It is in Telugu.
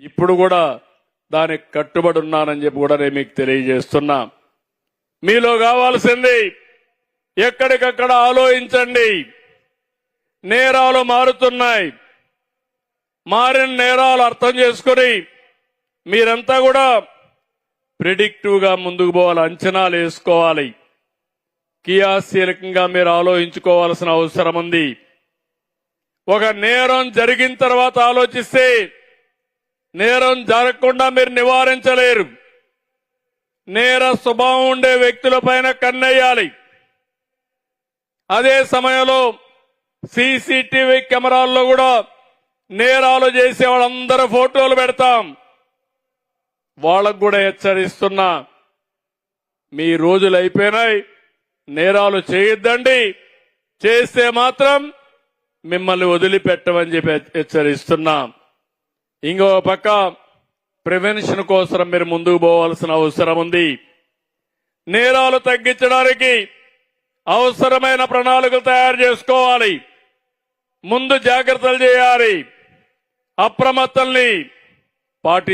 ఇప్పుడు కూడా దానికి కట్టుబడి ఉన్నానని చెప్పి కూడా నేను మీకు తెలియజేస్తున్నా. మీలో కావాల్సింది ఎక్కడికక్కడ ఆలోచించండి. నేరాలు మారుతున్నాయి. మారిన నేరాలు అర్థం చేసుకొని మీరంతా కూడా ప్రిడిక్టివ్గా ముందుకు పోవాలి అంచనాలు వేసుకోవాలి. క్రియాశీలకంగా మీరు ఆలోచించుకోవాల్సిన అవసరం ఉంది. ఒక నేరం జరిగిన తర్వాత ఆలోచిస్తే నేరం జరగకుండా మీరు నివారించలేరు. నేర స్వభావం ఉండే వ్యక్తుల పైన కన్నెయ్యాలి. అదే సమయంలో సీసీటీవీ కెమెరాల్లో కూడా నేరాలు చేసే వాళ్ళందరూ ఫోటోలు పెడతాం. వాళ్ళకు కూడా హెచ్చరిస్తున్నా మీ రోజులు అయిపోయినాయి నేరాలు చేయొద్దండి. చేస్తే మాత్రం మిమ్మల్ని వదిలిపెట్టమని చెప్పి హెచ్చరిస్తున్నాం. ఇంకో పక్క ప్రివెన్షన్ కోసం మీరు ముందుకు పోవాల్సిన అవసరం ఉంది. నేరాలు తగ్గించడానికి అవసరమైన ప్రణాళికలు తయారు చేసుకోవాలి. ముందు జాగ్రత్తలు చేయాలి. అప్రమత్తల్ని పాటి